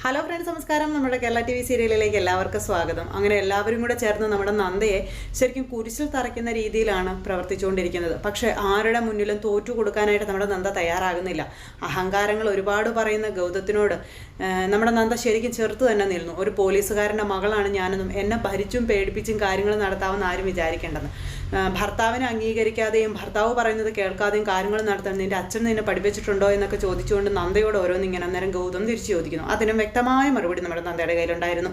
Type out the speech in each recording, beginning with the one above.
Hello friends നമസ്കാരം. നമ്മുടെ Kerala T V സീരിയലിലേക്ക് എല്ലാവർക്കും സ്വാഗതം. അങ്ങനെ എല്ലാവരും കൂടെ ചേർന്ന് നമ്മുടെ നന്ദയെ ശരിക്കും കുരിശിൽ തറയ്ക്കുന്ന രീതിയിലാണ് പ്രവർത്തിച്ചുകൊണ്ടിരിക്കുന്നത്. പക്ഷേ ആരുടെ മുന്നിലും തോറ്റു കൊടുക്കാനായിട്ട് നമ്മുടെ നന്ദ തയ്യാറാകുന്നില്ല. അഹങ്കാരങ്ങൾ ഒരുപാട് പറയുന്ന ഗൗതത്തിനോട് നമ്മുടെ നന്ദ ശരിക്കും ചെറുത്ത് തന്നെ നിന്നു ഒരു പോലീസുകാരന്റെ മകളാണ് ഞാനെന്നും എന്നെ ഭരിച്ചും പേടിപ്പിച്ചും കാര്യങ്ങൾ നടത്താമെന്ന് ആരും വിചാരിക്കേണ്ടെന്ന്. ഭർത്താവിനെ അംഗീകരിക്കാതെയും ഭർത്താവ് പറയുന്നത് കേൾക്കാതെയും കാര്യങ്ങൾ നടത്താൻ നിന്റെ അച്ഛൻ നിന്നെ പഠിപ്പിച്ചിട്ടുണ്ടോ എന്നൊക്കെ ചോദിച്ചുകൊണ്ട് നന്ദയോട് ഓരോന്നിങ്ങനെ അന്നേരം ഗൗതം തിരിച്ചു ചോദിക്കുന്നു. അതിനും വ്യക്തമായ മറുപടി നമ്മുടെ നന്ദയുടെ കയ്യിലുണ്ടായിരുന്നു.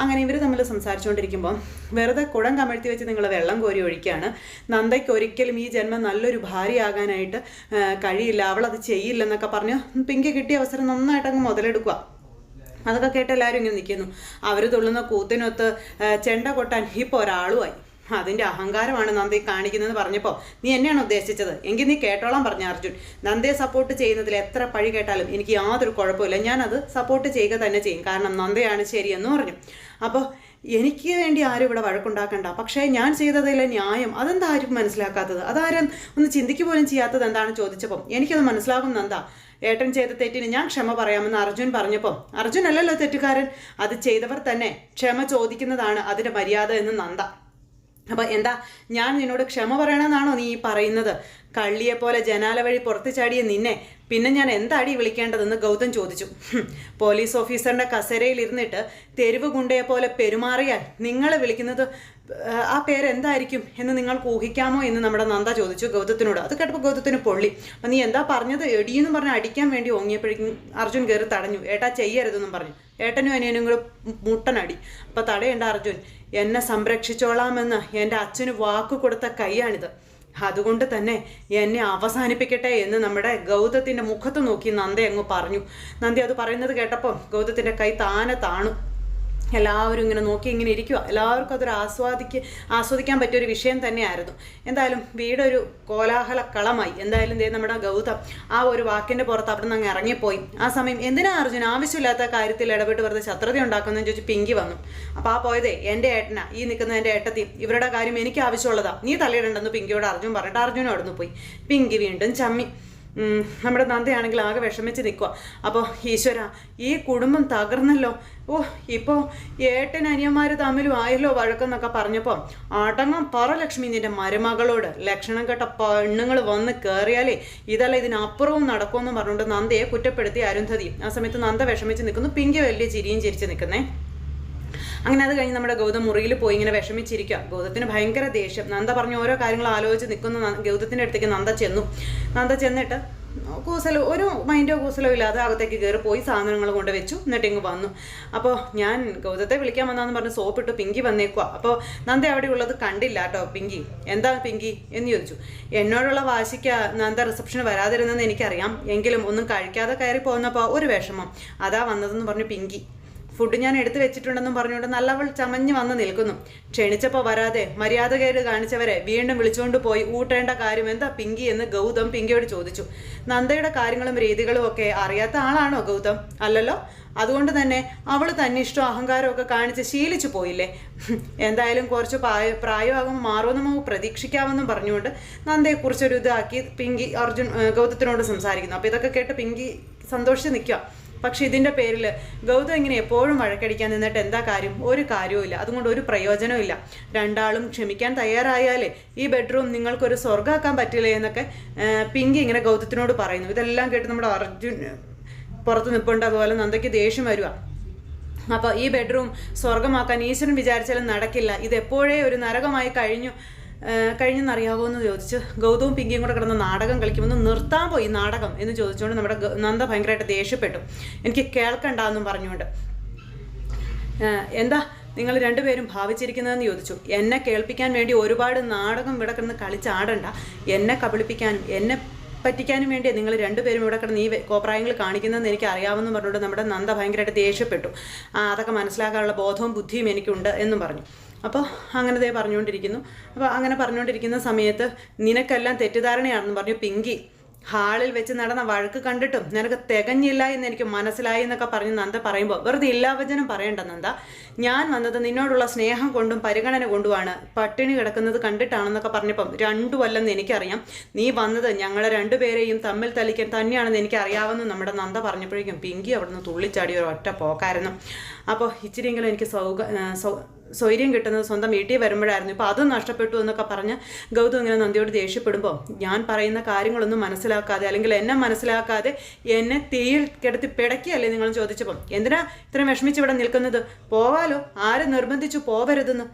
അങ്ങനെ ഇവർ തമ്മിൽ സംസാരിച്ചുകൊണ്ടിരിക്കുമ്പോൾ വെറുതെ കുടം കമഴ്ത്തി വെച്ച് നിങ്ങൾ വെള്ളം കോരി ഒഴിക്കുകയാണ്. നന്ദയ്ക്ക് ഒരിക്കലും ഈ ജന്മം നല്ലൊരു ഭാര്യയാകാനായിട്ട് കഴിയില്ല. അവളത് ചെയ്യില്ലെന്നൊക്കെ പറഞ്ഞു പിങ്കി കിട്ടിയ അവസരം നന്നായിട്ട് അങ്ങ് മുതലെടുക്കുക. അതൊക്കെ കേട്ട് എല്ലാവരും ഇങ്ങനെ നിൽക്കുന്നു. അവർ തുള്ളുന്ന കൂത്തിനൊത്ത് ചെണ്ട കൊട്ടാൻ ഇപ്പോൾ ഒരാളുമായി അതിന്റെ അഹങ്കാരമാണ് നന്ദി കാണിക്കുന്നതെന്ന് പറഞ്ഞപ്പോൾ നീ എന്നെയാണ് ഉദ്ദേശിച്ചത്? എങ്കിൽ നീ കേട്ടോളാം പറഞ്ഞ അർജുൻ. നന്ദയെ സപ്പോർട്ട് ചെയ്യുന്നതിൽ എത്ര പഴി കേട്ടാലും എനിക്ക് യാതൊരു കുഴപ്പമില്ല ഞാനത് സപ്പോർട്ട് ചെയ്യുക തന്നെ ചെയ്യും. കാരണം നന്ദയാണ് ശരിയെന്ന് പറഞ്ഞു. അപ്പോൾ എനിക്ക് വേണ്ടി ആരും ഇവിടെ വഴക്കുണ്ടാക്കണ്ട. പക്ഷേ ഞാൻ ചെയ്തതിലെ ന്യായം അതെന്താ ആരും മനസ്സിലാക്കാത്തത്? അതാരും ഒന്ന് ചിന്തിക്കുക പോലും ചെയ്യാത്തത് എന്താണ് ചോദിച്ചപ്പം എനിക്കത് മനസ്സിലാകും നന്ദ. ഏട്ടൻ ചെയ്ത തെറ്റിന് ഞാൻ ക്ഷമ പറയാമെന്ന് അർജുൻ പറഞ്ഞപ്പോൾ അർജുൻ അല്ലല്ലോ തെറ്റുകാരൻ. അത് ചെയ്തവർ തന്നെ ക്ഷമ ചോദിക്കുന്നതാണ് അതിന്റെ മര്യാദ എന്ന് നന്ദ. അപ്പൊ എന്താ ഞാൻ നിന്നോട് ക്ഷമ പറയണമെന്നാണോ നീ പറയുന്നത്? കള്ളിയെ പോലെ ജനാല വഴി പുറത്തു ചാടിയ നിന്നെ പിന്നെ ഞാൻ എന്താടി വിളിക്കേണ്ടതെന്ന് ഗൗതം ചോദിച്ചു. പോലീസ് ഓഫീസറിന്റെ കസേരയിൽ ഇരുന്നിട്ട് തെരുവ് ഗുണ്ടയെ പോലെ പെരുമാറിയാൽ നിങ്ങളെ വിളിക്കുന്നത് ആ, പേരെന്തായിരിക്കും എന്ന് നിങ്ങൾക്ക് ഊഹിക്കാമോ എന്ന് നമ്മുടെ നന്ദ ചോദിച്ചു ഗൗതത്തിനോട്. അത് കേട്ടപ്പോൾ ഗൗതത്തിന് പൊള്ളി. അപ്പം നീ എന്താ പറഞ്ഞത്? എടിയെന്നും പറഞ്ഞ് അടിക്കാൻ വേണ്ടി ഓങ്ങിയപ്പോഴേക്കും അർജുൻ കയറി തടഞ്ഞു. ഏട്ടാ ചെയ്യരുതെന്നും പറഞ്ഞു. ഏട്ടനും അനിയനും കൂടെ മുട്ടനടി. അപ്പം തടയേണ്ട അർജുൻ. എന്നെ സംരക്ഷിച്ചോളാമെന്ന് എന്റെ അച്ഛന് വാക്ക് കൊടുത്ത കൈയാണിത്. അതുകൊണ്ട് തന്നെ എന്നെ അവസാനിപ്പിക്കട്ടെ എന്ന് നമ്മുടെ ഗൗതത്തിന്റെ മുഖത്ത് നോക്കി നന്ദ അങ്ങ് പറഞ്ഞു. നന്ദി അത് പറയുന്നത് കേട്ടപ്പോൾ ഗൗതത്തിന്റെ കൈ താനെ താണു. എല്ലാവരും ഇങ്ങനെ നോക്കി ഇങ്ങനെ ഇരിക്കുക എല്ലാവർക്കും അതൊരു ആസ്വാദിക്ക് ആസ്വദിക്കാൻ പറ്റിയ ഒരു വിഷയം തന്നെയായിരുന്നു. എന്തായാലും വീടൊരു കോലാഹല കളമായി. എന്തായാലും ദേ നമ്മുടെ ഗൗതം ആ ഒരു വാക്കിന്റെ പുറത്ത് അവിടെ നിന്ന് അങ്ങ് ഇറങ്ങിപ്പോയി. ആ സമയം എന്തിനാ അർജുൻ ആവശ്യമില്ലാത്ത കാര്യത്തിൽ ഇടപെട്ട് വെറുതെ ശത്രുത ഉണ്ടാക്കുന്നതെന്ന് ചോദിച്ചു പിങ്കി വന്നു. അപ്പോൾ ആ പോയതേ എന്റെ ഏട്ടനാ ഈ നിൽക്കുന്ന എന്റെ ഏട്ടത്തി ഇവരുടെ കാര്യം എനിക്ക് ആവശ്യമുള്ളതാ. നീ തലയിടണ്ടെന്ന് പിങ്കിയോട് അർജുൻ പറഞ്ഞിട്ട് അവിടുന്ന് പോയി. പിങ്കി വീണ്ടും ചമ്മി. നമ്മുടെ നന്ദയാണെങ്കിൽ ആകെ വിഷമിച്ച് നിൽക്കുക അപ്പോൾ ഈശ്വര ഈ കുടുംബം തകർന്നല്ലോ. ഓ ഇപ്പോൾ ഏട്ടൻ അനിയന്മാർ തമ്മിലും ആയല്ലോ വഴക്കെന്നൊക്കെ പറഞ്ഞപ്പോൾ അടങ്ങാൻ പറ ലക്ഷ്മി നിന്റെ മരുമകളോട്. ലക്ഷണം കെട്ട പെണ്ണുങ്ങൾ വന്ന് കയറിയാലേ ഇതല്ല ഇതിനപ്പുറവും നടക്കുമെന്ന് പറഞ്ഞുകൊണ്ട് നന്ദയെ കുറ്റപ്പെടുത്തി അരുന്ധതി. ആ സമയത്ത് നന്ദ വിഷമിച്ച് നിൽക്കുന്നു. പിങ്കി വലിയ ചിരിയും ചിരിച്ച് നിൽക്കുന്നേ. അങ്ങനെ അത് കഴിഞ്ഞ് നമ്മുടെ ഗൗതം മുറിയിൽ പോയി ഇങ്ങനെ വിഷമിച്ചിരിക്കുക. ഗൗതത്തിന് ഭയങ്കര ദേഷ്യം. നന്ദ പറഞ്ഞ ഓരോ കാര്യങ്ങൾ ആലോചിച്ച് നിൽക്കുന്ന. ഗൗതത്തിന്റെ അടുത്തേക്ക് നന്ദ ചെന്നു. നന്ദ ചെന്നിട്ട് കൂസലോ ഒരു മൈൻഡോ കൂസലോ ഇല്ലാതെ അകത്തേക്ക് കയറി പോയി സാധനങ്ങൾ കൊണ്ട് വെച്ചു. എന്നിട്ട് ഇങ്ങ് വന്നു. അപ്പോൾ ഞാൻ ഗൗതത്തെ വിളിക്കാൻ വന്നാന്ന് പറഞ്ഞ് സോപ്പിട്ട് പിങ്കി വന്നേക്കുക അപ്പോൾ നന്ദ അവിടെ ഉള്ളത് കണ്ടില്ല കേട്ടോ പിങ്കി. എന്താ പിങ്കി? എന്ന് ചോദിച്ചു. എന്നോടുള്ള വാശിക്ക് നന്ദ റിസപ്ഷന് വരാതിരുന്നെന്ന് എനിക്കറിയാം. എങ്കിലും ഒന്നും കഴിക്കാതെ കയറി പോകുന്നപ്പോൾ ഒരു വിഷമം. അതാ വന്നതെന്ന് പറഞ്ഞു പിങ്കി. ഫുഡ് ഞാൻ എടുത്തു വെച്ചിട്ടുണ്ടെന്നും പറഞ്ഞുകൊണ്ട് നല്ലവൾ ചമഞ്ഞ് വന്ന് നിൽക്കുന്നു. ക്ഷണിച്ചപ്പോൾ വരാതെ മര്യാദകേട് കാണിച്ചവരെ വീണ്ടും വിളിച്ചുകൊണ്ട് പോയി ഊട്ടേണ്ട കാര്യം എന്താ പിങ്കി എന്ന് ഗൗതം പിങ്കിയോട് ചോദിച്ചു. നന്ദയുടെ കാര്യങ്ങളും രീതികളും ഒക്കെ അറിയാത്ത ആളാണോ ഗൗതം? അല്ലല്ലോ? അതുകൊണ്ട് തന്നെ അവൾ തന്നെ ഇഷ്ടം അഹങ്കാരമൊക്കെ കാണിച്ച് ശീലിച്ചു പോയില്ലേ? എന്തായാലും കുറച്ച് പ്രായ പ്രായമാകുമ്പോൾ മാറുമെന്ന് നമുക്ക് പ്രതീക്ഷിക്കാമെന്നും പറഞ്ഞുകൊണ്ട് നന്ദയെക്കുറിച്ചൊരു ഇതാക്കി പിങ്കി അർജുൻ ഗൗതത്തിനോട് സംസാരിക്കുന്നു. അപ്പോൾ ഇതൊക്കെ കേട്ട് പിങ്കി സന്തോഷിച്ച് നിൽക്കുക പക്ഷെ ഇതിന്റെ പേരിൽ ഗൗതം ഇങ്ങനെ എപ്പോഴും വഴക്കടിക്കാൻ നിന്നിട്ട് എന്താ കാര്യം? ഒരു കാര്യവുമില്ല അതുകൊണ്ട് ഒരു പ്രയോജനവും ഇല്ല. രണ്ടാളും ക്ഷമിക്കാൻ തയ്യാറായാലേ ഈ ബെഡ്റൂം നിങ്ങൾക്കൊരു സ്വർഗമാക്കാൻ പറ്റില്ലേ എന്നൊക്കെ പിങ്ക് ഇങ്ങനെ ഗൗതത്തിനോട് പറയുന്നു. ഇതെല്ലാം കേട്ട് നമ്മുടെ അർജുൻ പുറത്ത് നിൽപ്പുണ്ട് അതുപോലെ നന്ദയ്ക്ക് ദേഷ്യം വരുവാ. അപ്പോൾ ഈ ബെഡ്റൂം സ്വർഗമാക്കാൻ ഈശ്വരൻ വിചാരിച്ചാലും നടക്കില്ല. ഇത് എപ്പോഴേ ഒരു നരകമായി കഴിഞ്ഞു. കഴിഞ്ഞെന്നറിയാവോ എന്ന് ചോദിച്ച് ഗൗതവും പിങ്കിയും കൂടെ കിടന്ന് നാടകം കളിക്കുമെന്ന് നിർത്താൻ പോയി നാടകം എന്ന് ചോദിച്ചുകൊണ്ട് നമ്മുടെ നന്ദ ഭയങ്കരമായിട്ട് ദേഷ്യപ്പെട്ടു. എനിക്ക് കേൾക്കണ്ട കേൾക്കണ്ടെന്നും പറഞ്ഞുകൊണ്ട്. എന്താ നിങ്ങൾ രണ്ടുപേരും ഭാവിച്ചിരിക്കുന്നതെന്ന് ചോദിച്ചു. എന്നെ കേൾപ്പിക്കാൻ വേണ്ടി ഒരുപാട് നാടകം ഇവിടെ കിടന്ന് കളിച്ചാടണ്ട. എന്നെ കബളിപ്പിക്കാനും എന്നെ പറ്റിക്കാനും വേണ്ടി നിങ്ങൾ രണ്ടുപേരും ഇവിടെ കിടന്ന് ഈ കോപ്രായങ്ങൾ കാണിക്കുന്നതെന്ന് എനിക്ക് അറിയാമെന്ന് പറഞ്ഞുകൊണ്ട് നമ്മുടെ നന്ദ ഭയങ്കരമായിട്ട് ദേഷ്യപ്പെട്ടു. അതൊക്കെ മനസ്സിലാക്കാനുള്ള ബോധവും ബുദ്ധിയും എനിക്കുണ്ട് എന്നും പറഞ്ഞു. അപ്പോൾ അങ്ങനെ ദേ പറഞ്ഞുകൊണ്ടിരിക്കുന്നു. അപ്പോൾ അങ്ങനെ പറഞ്ഞുകൊണ്ടിരിക്കുന്ന സമയത്ത് നിനക്കെല്ലാം തെറ്റിദ്ധാരണയാണെന്ന് പറഞ്ഞു പിങ്കി. ഹാളിൽ വെച്ച് നടന്ന വഴക്ക് കണ്ടിട്ടും നിനക്ക് തികഞ്ഞില്ല എന്ന് എനിക്ക് മനസ്സിലായി എന്നൊക്കെ പറഞ്ഞ് നന്ദ പറയുമ്പോൾ വെറുതെ ഇല്ലാവചനം പറയണ്ട നന്ദ. ഞാൻ വന്നത് നിന്നോടുള്ള സ്നേഹം കൊണ്ടും പരിഗണന കൊണ്ടുമാണ്. പട്ടിണി കിടക്കുന്നത് കണ്ടിട്ടാണെന്നൊക്കെ പറഞ്ഞപ്പം രണ്ടു കൊല്ലം എനിക്കറിയാം. നീ വന്നത് ഞങ്ങളെ രണ്ടുപേരെയും തമ്മിൽ തലിക്കാൻ തന്നെയാണെന്ന് എനിക്ക് അറിയാമെന്ന് നമ്മുടെ നന്ദ പറഞ്ഞപ്പോഴേക്കും പിങ്കി അവിടുന്ന് തുള്ളിച്ചാടി ഒരു ഒറ്റ പോക്കായിരുന്നു. അപ്പോൾ ഇച്ചിരിയെങ്കിലും എനിക്ക് സൗക സ്വൈര്യം കിട്ടുന്നത് സ്വന്തം വീട്ടിൽ വരുമ്പോഴായിരുന്നു. ഇപ്പോൾ അതും നഷ്ടപ്പെട്ടു എന്നൊക്കെ പറഞ്ഞ് ഗൗതം ഇങ്ങനെ നന്ദിയോട് ദേഷ്യപ്പെടുമ്പോൾ ഞാൻ പറയുന്ന കാര്യങ്ങളൊന്നും മനസ്സിലാക്കാതെ അല്ലെങ്കിൽ എന്നെ മനസ്സിലാക്കാതെ എന്നെ തീയിൽ കിടത്തി പിടക്കിയല്ലേ നിങ്ങൾ ചോദിച്ചപ്പം എന്തിനാ ഇത്രയും വിഷമിച്ച് ഇവിടെ നിൽക്കുന്നത്? പോവാലോ? ആരും നിർബന്ധിച്ചു പോവരുതെന്ന്?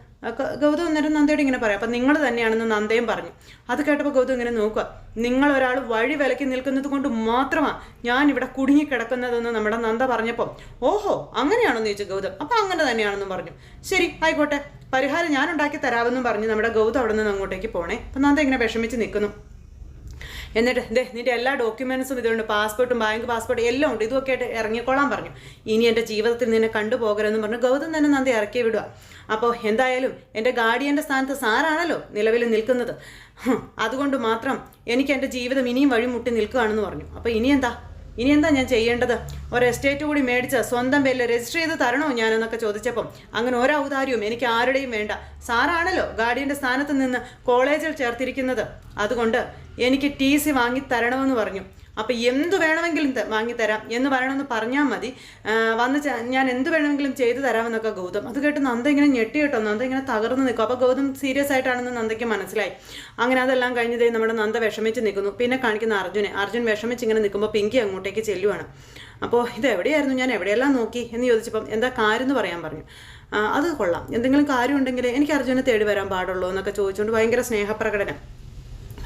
ഗൗതം അന്നേരം നന്ദയോട് ഇങ്ങനെ പറയാം. അപ്പം നിങ്ങൾ തന്നെയാണെന്ന് നന്ദയും പറഞ്ഞു. അത് കേട്ടപ്പോൾ ഗൗതം ഇങ്ങനെ നോക്കുക. നിങ്ങൾ ഒരാൾ വഴി വിലക്കി നിൽക്കുന്നത് കൊണ്ട് മാത്രമാണ് ഞാൻ ഇവിടെ കുടുങ്ങിക്കിടക്കുന്നതെന്ന് നമ്മുടെ നന്ദ പറഞ്ഞപ്പോൾ ഓഹോ അങ്ങനെയാണെന്ന് ചോദിച്ചു ഗൗതം. അപ്പം അങ്ങനെ തന്നെയാണെന്നും പറഞ്ഞു. ശരി ആയിക്കോട്ടെ. പരിഹാരം ഞാൻ ഉണ്ടാക്കി തരാമെന്നും പറഞ്ഞ് നമ്മുടെ ഗൗതം അവിടെ നിന്ന് അങ്ങോട്ടേക്ക് പോണേ. അപ്പം നന്ദ ഇങ്ങനെ വിഷമിച്ച് നിൽക്കുന്നു. എന്നിട്ട് ദേ നിന്റെ എല്ലാ ഡോക്യുമെൻസും ഇതുണ്ട്. പാസ്പോർട്ടും ബാങ്ക് പാസ്പോർട്ടും എല്ലാം ഉണ്ട്. ഇതൊക്കെ ആയിട്ട് ഇറങ്ങിക്കോളാൻ പറഞ്ഞു. ഇനി എന്റെ ജീവിതത്തിൽ നിന്നെ കണ്ടുപോകരുതെന്ന് പറഞ്ഞു. ഗൗതം തന്നെ നന്ദി ഇറക്കി വിടുക. അപ്പോൾ എന്തായാലും എന്റെ ഗാർഡിയന്റെ സ്ഥാനത്ത് സാറാണല്ലോ നിലവിൽ നിൽക്കുന്നത്. അതുകൊണ്ട് മാത്രം എനിക്ക് എന്റെ ജീവിതം ഇനിയും വഴിമുട്ടി നിൽക്കുകയാണെന്ന് പറഞ്ഞു. അപ്പോൾ ഇനി എന്താ? ഇനി എന്താ ഞാൻ ചെയ്യേണ്ടത്? ഒരു എസ്റ്റേറ്റ് കൂടി മേടിച്ച് സ്വന്തം പേരിൽ രജിസ്റ്റർ ചെയ്ത് തരണോ ഞാനെന്നൊക്കെ ചോദിച്ചപ്പം അങ്ങനെ ഒരു എനിക്ക് ആരുടെയും വേണ്ട. സാറാണല്ലോ ഗാർഡിയന്റെ സ്ഥാനത്ത് നിന്ന് കോളേജിൽ ചേർത്തിരിക്കുന്നത്. അതുകൊണ്ട് എനിക്ക് ടി സി വാങ്ങി തരണമെന്ന് പറഞ്ഞു. അപ്പോൾ എന്ത് വേണമെങ്കിലും വാങ്ങിത്തരാം എന്ന് പറയണമെന്ന് പറഞ്ഞാൽ മതി. വന്ന് ഞാൻ എന്ത് വേണമെങ്കിലും ചെയ്തു തരാമെന്നൊക്കെ ഗൗതം. അത് കേട്ട് നന്ദ ഇങ്ങനെ ഞെട്ടി കേട്ടോ. നന്ദ ഇങ്ങനെ തകർന്ന് നിൽക്കും. അപ്പോൾ ഗൗതം സീരിയസ് ആയിട്ടാണെന്ന് നന്ദയ്ക്ക് മനസ്സിലായി. അങ്ങനെ അതെല്ലാം കഴിഞ്ഞതേ നമ്മുടെ നന്ദ വിഷമിച്ച് നിൽക്കുന്നു. പിന്നെ കാണിക്കുന്ന അർജുനെ. അർജുൻ വിഷമിച്ച് ഇങ്ങനെ നിൽക്കുമ്പോൾ പിങ്കി അങ്ങോട്ടേക്ക് ചെല്ലുവാണ്. അപ്പോൾ ഇത് എവിടെയായിരുന്നു? ഞാൻ എവിടെയെല്ലാം നോക്കി എന്ന് ചോദിച്ചപ്പം എന്താ കാര്യം എന്ന് പറയാൻ പറഞ്ഞു. അത് കൊള്ളാം. എന്തെങ്കിലും കാര്യം ഉണ്ടെങ്കിൽ എനിക്ക് അർജുനെ തേടി വരാൻ പാടുള്ളൂ എന്നൊക്കെ ചോദിച്ചുകൊണ്ട് ഭയങ്കര സ്നേഹപ്രകടനം.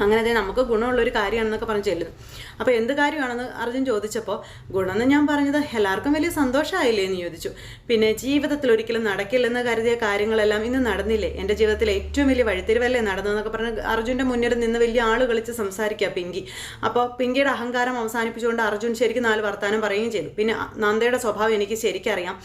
അങ്ങനെ ദേ നമുക്ക് ഗുണമുള്ള ഒരു കാര്യമാണെന്നൊക്കെ പറഞ്ഞ് ചെല്ലുന്നു. അപ്പോൾ എന്ത് കാര്യമാണെന്ന് അർജുൻ ചോദിച്ചപ്പോൾ ഗുണമെന്ന് ഞാൻ പറഞ്ഞത് എല്ലാവർക്കും വലിയ സന്തോഷമായില്ലേ എന്ന് ചോദിച്ചു. പിന്നെ ജീവിതത്തിൽ ഒരിക്കലും നടക്കില്ലെന്ന് കരുതിയ കാര്യങ്ങളെല്ലാം ഇന്ന് നടന്നില്ലേ? എന്റെ ജീവിതത്തിൽ ഏറ്റവും വലിയ വഴിത്തിരിവല്ലേ നടന്നതെന്നൊക്കെ പറഞ്ഞ് അർജുന്റെ മുന്നിൽ നിന്ന് വലിയ ആൾ കളിച്ച് സംസാരിക്കുക പിങ്കി. അപ്പോൾ പിങ്കിയുടെ അഹങ്കാരം അവസാനിപ്പിച്ചുകൊണ്ട് അർജുൻ ശരിക്കും നാല് വർത്താനം പറയുകയും ചെയ്തു. പിന്നെ നന്ദയുടെ സ്വഭാവം എനിക്ക് ശരിക്കറിയാം.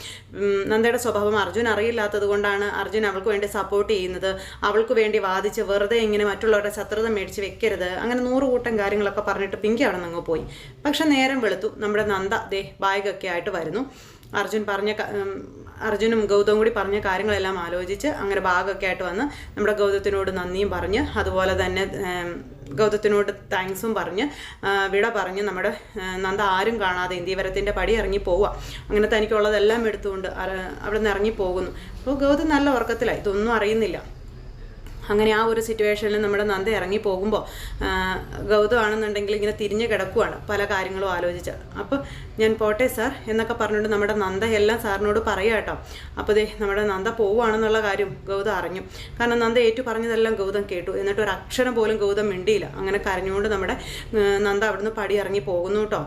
നന്ദയുടെ സ്വഭാവം അർജുൻ അറിയില്ലാത്തത് കൊണ്ടാണ് അർജുൻ അവൾക്ക് വേണ്ടി സപ്പോർട്ട് ചെയ്യുന്നത്. അവൾക്ക് വേണ്ടി വാദിച്ച് വെറുതെ ഇങ്ങനെ മറ്റുള്ളവരുടെ ശത്രുത മേടിച്ച് വെക്കരുത്. അങ്ങനെ നൂറ് കൂട്ടം കാര്യങ്ങളൊക്കെ പറഞ്ഞിട്ട് പിങ്കി അവിടെ നിന്ന് പോയി. പക്ഷെ നേരം വെളുത്തു. നമ്മുടെ നന്ദ ദേ ബാഗൊക്കെ ആയിട്ട് വരുന്നു. അർജുൻ പറഞ്ഞ അർജുനും ഗൗതവും കൂടി പറഞ്ഞ കാര്യങ്ങളെല്ലാം ആലോചിച്ച് അങ്ങനെ ഭാഗമൊക്കെ ആയിട്ട് വന്ന് നമ്മുടെ ഗൗതത്തിനോട് നന്ദിയും പറഞ്ഞ് അതുപോലെ തന്നെ ഗൗതത്തിനോട് താങ്ക്സും പറഞ്ഞ് വിട പറഞ്ഞ് നമ്മുടെ നന്ദ ആരും കാണാതെ ഇന്ത്യവരത്തിന്റെ പടി ഇറങ്ങി പോവുക. അങ്ങനെ തനിക്കുള്ളതെല്ലാം എടുത്തുകൊണ്ട് അവിടെ നിന്ന് ഇറങ്ങി പോകുന്നു. അപ്പോൾ ഗൗതം നല്ല ഉറക്കത്തിലായി. ഇതൊന്നും അറിയുന്നില്ല. അങ്ങനെ ആ ഒരു സിറ്റുവേഷനിൽ നമ്മുടെ നന്ദ ഇറങ്ങി പോകുമ്പോൾ ഗൗതമാണെന്നുണ്ടെങ്കിൽ ഇങ്ങനെ തിരിഞ്ഞു കിടക്കുവാണ് പല കാര്യങ്ങളും ആലോചിച്ച്. അപ്പോൾ ഞാൻ പോട്ടെ സാർ എന്നൊക്കെ പറഞ്ഞുകൊണ്ട് നമ്മുടെ നന്ദ എല്ലാം സാറിനോട് പറയുക കേട്ടോ അപ്പോൾ ദേ നമ്മുടെ നന്ദ പോവുകയാണെന്നുള്ള കാര്യം ഗൗതം അറിഞ്ഞു. കാരണം നന്ദ ഏറ്റു പറഞ്ഞതെല്ലാം ഗൗതം കേട്ടു. എന്നിട്ട് ഒരു അക്ഷരം പോലും ഗൗതം മിണ്ടിയില്ല. അങ്ങനെ കരഞ്ഞുകൊണ്ട് നമ്മുടെ നന്ദ അവിടുന്ന് പടി ഇറങ്ങി പോകുന്നു കേട്ടോ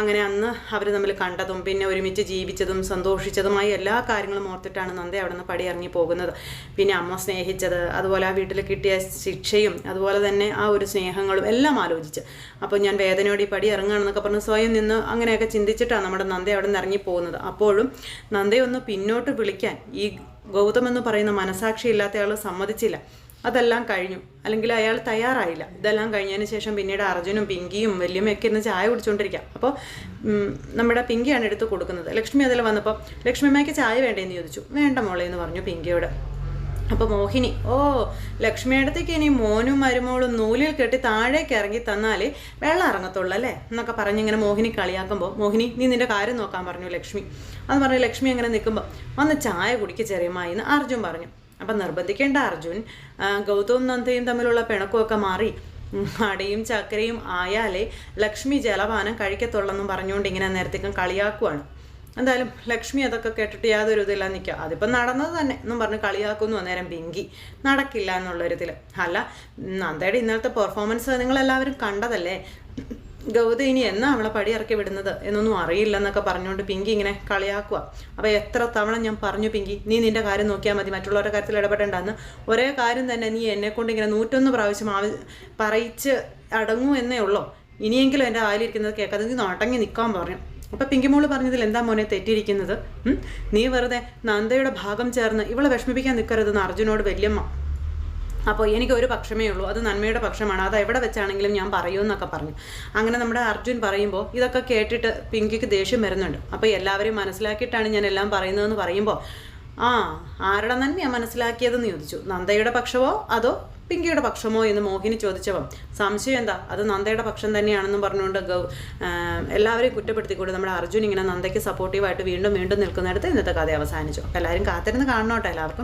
അങ്ങനെ അന്ന് അവർ തമ്മിൽ കണ്ടതും പിന്നെ ഒരുമിച്ച് ജീവിച്ചതും സന്തോഷിച്ചതുമായ എല്ലാ കാര്യങ്ങളും ഓർത്തിട്ടാണ് നന്ദ അവിടുന്ന് പടി ഇറങ്ങി പോകുന്നത്. പിന്നെ അമ്മ സ്നേഹിച്ചത് അതുപോലെ ആ വീട്ടിൽ കിട്ടിയ ശിക്ഷയും അതുപോലെ തന്നെ ആ ഒരു സ്നേഹങ്ങളും എല്ലാം ആലോചിച്ച്. അപ്പോൾ ഞാൻ വേദനയോടെ ഈ പടി ഇറങ്ങുകയാണെന്നൊക്കെ പറഞ്ഞ് സ്വയം നിന്ന് അങ്ങനെയൊക്കെ ചിന്തിച്ചിട്ടാണ് നമ്മുടെ നന്ദ അവിടെ നിന്ന് ഇറങ്ങി പോകുന്നത്. അപ്പോഴും നന്ദയെ ഒന്ന് പിന്നോട്ട് വിളിക്കാൻ ഈ ഗൗതം എന്ന് പറയുന്ന മനസാക്ഷി ഇല്ലാത്ത ആൾ സമ്മതിച്ചില്ല. അതെല്ലാം കഴിഞ്ഞു. അല്ലെങ്കിൽ അയാൾ തയ്യാറായില്ല. ഇതെല്ലാം കഴിഞ്ഞതിന് ശേഷം പിന്നീട് അർജുനും പിങ്കിയും വല്യമ്മയൊക്കെ ഇന്ന് ചായ കുടിച്ചുകൊണ്ടിരിക്കാം അപ്പോൾ നമ്മുടെ പിങ്കിയാണ് എടുത്ത് കൊടുക്കുന്നത്. ലക്ഷ്മി അതിൽ വന്നപ്പോൾ ലക്ഷ്മിമ്മയ്ക്ക് ചായ വേണ്ടേന്ന് ചോദിച്ചു. വേണ്ട മോളെ എന്ന് പറഞ്ഞു പിങ്കിയോട്. അപ്പോൾ മോഹിനി ഓ ലക്ഷ്മിയടത്തേക്ക് ഇനി മോനും മരുമോളും നൂലിൽ കെട്ടി താഴേക്ക് ഇറങ്ങി തന്നാലേ വെള്ളം ഇറങ്ങത്തുള്ളൂ അല്ലേ? എന്നൊക്കെ പറഞ്ഞ് ഇങ്ങനെ മോഹിനി കളിയാക്കുമ്പോൾ മോഹിനി നീ നിന്റെ കാര്യം നോക്കാൻ പറഞ്ഞു ലക്ഷ്മി. അത് പറഞ്ഞു ലക്ഷ്മി അങ്ങനെ നിൽക്കുമ്പോൾ വന്ന് ചായ കുടിക്ക് ചെറിയമായി എന്ന് അർജുൻ പറഞ്ഞു. അപ്പം നിർബന്ധിക്കേണ്ട അർജുൻ ഗൗതവും നന്ദയും തമ്മിലുള്ള പിണക്കമൊക്കെ മാറി. അടയും ചക്കരയും ആയാലേ ലക്ഷ്മി ജലപാനം കഴിക്കത്തുള്ളെന്നും പറഞ്ഞുകൊണ്ട് ഇങ്ങനെ നേരത്തേക്കും കളിയാക്കുവാണ്. എന്തായാലും ലക്ഷ്മി അതൊക്കെ കേട്ടിട്ട് യാതൊരു ഇതില്ല നിൽക്കുക അതിപ്പം നടന്നത് തന്നെ. എന്നും പറഞ്ഞ് കളിയാക്കുന്നു അന്നേരം പിങ്കി നടക്കില്ല എന്നുള്ളൊരിതിൽ അല്ല നന്ദയുടെ ഇന്നലത്തെ പെർഫോമൻസ് നിങ്ങളെല്ലാവരും കണ്ടതല്ലേ? ഗൗതം ഇനി എന്നാ അവളെ പടി ഇറക്കി വിടുന്നത് എന്നൊന്നും അറിയില്ലെന്നൊക്കെ പറഞ്ഞുകൊണ്ട് പിങ്കി ഇങ്ങനെ കളിയാക്കുക അപ്പോൾ എത്ര തവണ ഞാൻ പറഞ്ഞു പിങ്കി നീ നിന്റെ കാര്യം നോക്കിയാൽ മതി മറ്റുള്ളവരുടെ കാര്യത്തിൽ ഇടപെടേണ്ടെന്ന്. ഒരേ കാര്യം തന്നെ നീ എന്നെ കൊണ്ട് ഇങ്ങനെ നൂറ്റൊന്ന് പ്രാവശ്യം ആവ പറയിച്ച് അടങ്ങൂ എന്നേ ഉള്ളൂ. ഇനിയെങ്കിലും എന്റെ ആയിലിരിക്കുന്നത് കേൾക്കാതെ നീ നോട്ടങ്ങി നിൽക്കാൻ പറഞ്ഞു അപ്പം പിങ്കിമോൾ പറഞ്ഞതിൽ എന്താ മോനെ തെറ്റിയിരിക്കുന്നത്? നീ വെറുതെ നന്ദയുടെ ഭാഗം ചേർന്ന് ഇവളെ വിഷമിപ്പിക്കാൻ നിൽക്കരുതെന്ന് അർജുനോട് വല്യമ്മ. അപ്പോൾ എനിക്ക് ഒരു പക്ഷമേ ഉള്ളൂ. അത് നന്മയുടെ പക്ഷമാണ്. അത് എവിടെ വെച്ചാണെങ്കിലും ഞാൻ പറയുമെന്നൊക്കെ പറഞ്ഞു. അങ്ങനെ നമ്മുടെ അർജുൻ പറയുമ്പോൾ ഇതൊക്കെ കേട്ടിട്ട് പിങ്കിക്ക് ദേഷ്യം വരുന്നുണ്ട്. അപ്പോൾ എല്ലാവരെയും മനസ്സിലാക്കിയിട്ടാണ് ഞാൻ എല്ലാം പറയുന്നതെന്ന് പറയുമ്പോൾ ആ ആരുടെ നന്മയാ മനസ്സിലാക്കിയതെന്ന് ചോദിച്ചു. നന്ദയുടെ പക്ഷമോ? അതോ പിങ്കിയുടെ പക്ഷമോ എന്ന് മോഹിനി ചോദിച്ചപ്പം സംശയം എന്താ? അത് നന്ദയുടെ പക്ഷം തന്നെയാണെന്നും പറഞ്ഞുകൊണ്ട് ഗൗ എല്ലാവരെയും കുറ്റപ്പെടുത്തിക്കൊണ്ട് നമ്മുടെ അർജുൻ ഇങ്ങനെ നന്ദയ്ക്ക് സപ്പോർട്ടീവായിട്ട് വീണ്ടും വീണ്ടും നിൽക്കുന്നിടത്ത് ഇന്നത്തെ കഥ അവസാനിച്ചു. അപ്പോൾ എല്ലാവരും കാത്തിരുന്ന് കാണണോട്ടെ എല്ലാവർക്കും.